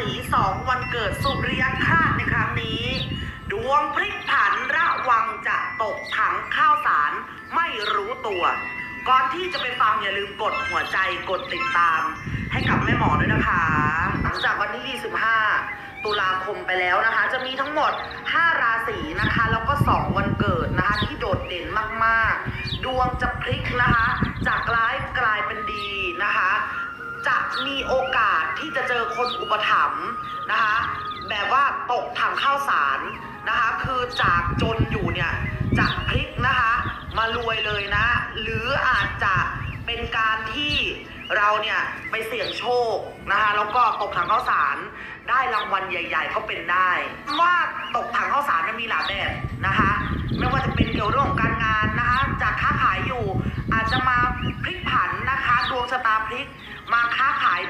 2วันเกิดสุริยคราสในครั้งนี้ ดวงพลิกผันระวังจะตกถังข้าวสารไม่รู้ตัว ก่อนที่จะไปฟังอย่าลืมกดหัวใจกดติดตาม ให้กับแม่หมอด้วยนะคะ หลังจากวันที่ 25 ตุลาคมไปแล้วนะคะ จะมีทั้งหมด 5 ราศีนะคะ แล้วก็ 2 วันเกิดนะคะ ที่โดดเด่นมากๆ ดวงจะพลิกนะคะ จากร้าย จะมีโอกาสที่จะเจอคนอุปถัมภ์นะคะ แบบว่าตกถังข้าวสารนะคะ คือจากจนอยู่เนี่ยจะพลิกนะคะ มารวยเลยนะ หรืออาจจะเป็นการที่เราเนี่ยไปเสี่ยงโชคนะคะ แล้วก็ตกถังข้าวสารได้รางวัลใหญ่ ๆ ก็เป็นได้ว่าตกถังข้าวสารมันมีหลายแบบนะคะ ไม่ว่าจะเป็นเกี่ยวเรื่องของการงานนะคะ จากค้าขายอยู่อาจจะมาพลิกผันนะคะ ดวงชะตาพลิก มาค้าขาย